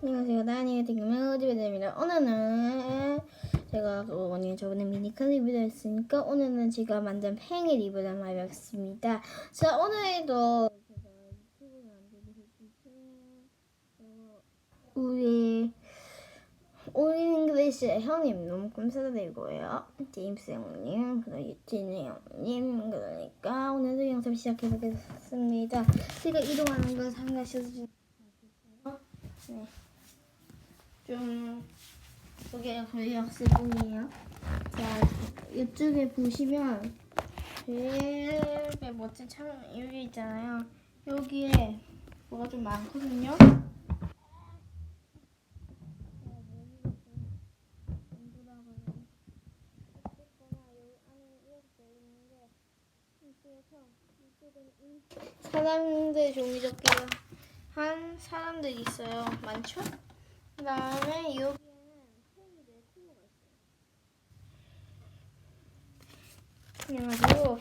안녕하세요. 나니의 딩맨 집에입니다 오늘은 제가 그 오늘 저번에 미니클 리뷰를 했으니까 오늘은 제가 만든 팽이 리뷰를 마쳤습니다. 자 오늘도 제가 유튜브를 만들고 싶은데 우리 올잉글리시 형님 너무 감사드리고요. 제임스 형님, 그리고 유진이 형님, 그러니까 오늘도 영상 시작해보겠습니다. 제가 이동하는 걸 상가셔서 네. 좀 여기 저희 학생분이에요. 자 이쪽에 보시면 제일 멋진 창 여기 있잖아요. 여기에 뭐가 좀 많거든요. 사람들 종이접기가 한 사람들이 있어요. 많죠? 그 다음에 여기에는 펜이들 코어가 있어요. 그래가지고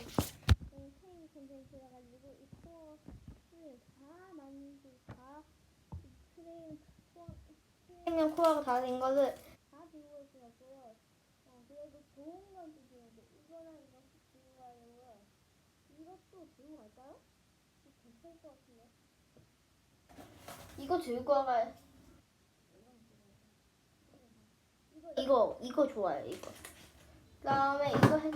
펜 콘텐츠라 가지고 이 코어를 다 만들고 다 프레임 코어 프레임 코어가 다 된 거를 다 들고 있어갖고요. 어, 그래도 좋은 건 돼. 이거랑 이것도 들고 가려고요. 이것도 들고 갈까요? 괜찮을 것 같은데. 이거 들고 가요. 이거 이거 좋아요 이거. 그다음에 이거 해.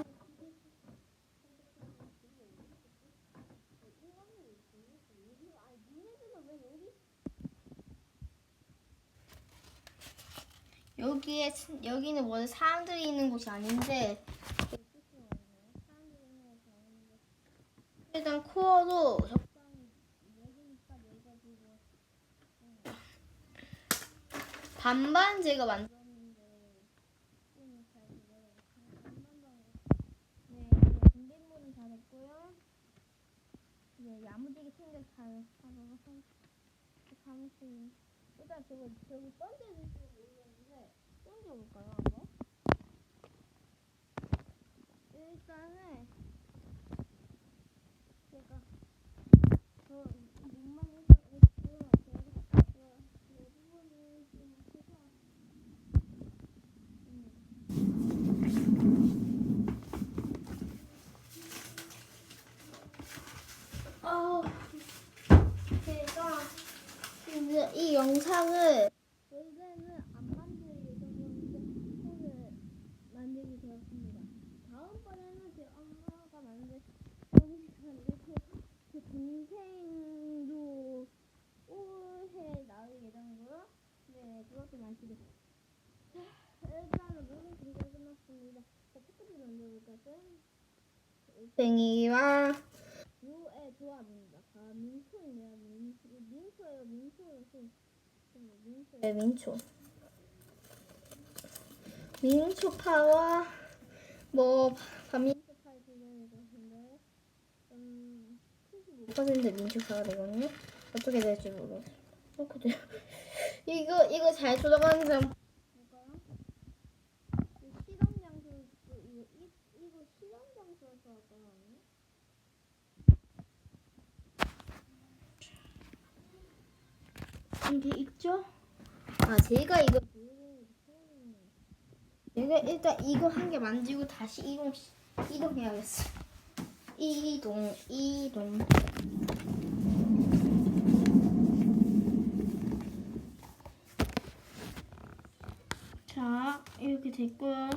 여기에 여기는 원래 사람들이 있는 곳이 아닌데 일단 여기가지고 반반 제가 만들었는데 좀잘 되더라고요. 반반만 네, 준비물은 다 됐고요. 네, 야무지게 챙겨 잘 하도록 하겠습니다. 일단 저거 저기 던져줄지 모르겠는데 던져볼까요 한번? 일단은 제가 저 목만 일단 했고요. 제가 이 부분을 좀 해서 아, 제가 이제 이 영상을 원래는 안 만들 예정이었는데 오늘 만들게 되었습니다. 다음번에는 제 엄마가 만들 만들고 제 동생도 올해 나올 예정이고요. 네, 그것도 만들게. 자, 일단은 모든 준비가 끝났습니다. 자, 포크도 만들어볼까요? 땡이와 요의 조합입니다. 아, 민초이네요. 민. 민초예요. 민초예요. 민초. 민초 파와 뭐 반민초 파를 비교해 보는데 음, 75% 민초 파가 되거든요. 어떻게 될지 모르겠어요. 어떻게 돼요? 이거 이거 잘 돌아가는 점 볼까요? 실험 장소 이거 이, 이거 실험 장소에서 아니 에요? 이게 있죠? 아 제가 이거 제가 일단 이거 한 개 만들고 다시 이동 이동해야겠어. 이동 이동. 자 이렇게 됐고요.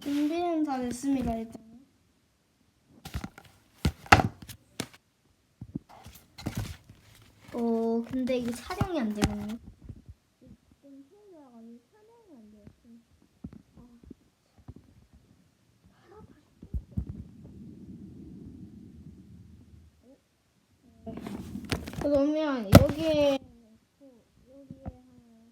준비는 다 됐습니다 일단. 어 근데 이게 촬영이 안. 어? 그러면 여기에 놓고 여기에 하나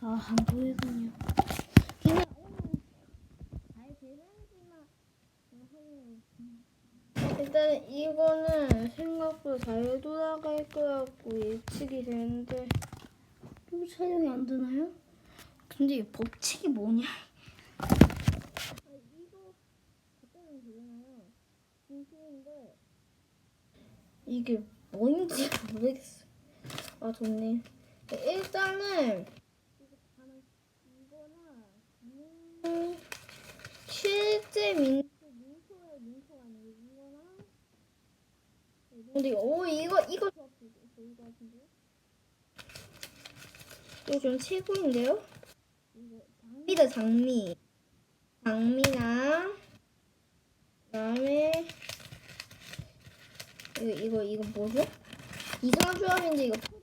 아, 안 보이군요. 그냥 오늘 잘 되는지만 확인해 일단 이거는 생각보다 잘 돌아갈 거라고 예측이 되는데 또 촬영이 안 되나요? 근데 이 법칙이 뭐냐? 아, 이게 뭔지 모르겠어. 아 좋네. 일단은 음, 실제 민. 그 민소에 민소가 아니고 이거나 근데 오 이거 이거 수업 이거 같은데 이거 좀 최고인데요? 이거 장 장미다 장미. 장미랑 그다음에 이거 이거 이거 뭐죠? 이상한 조합인데 이거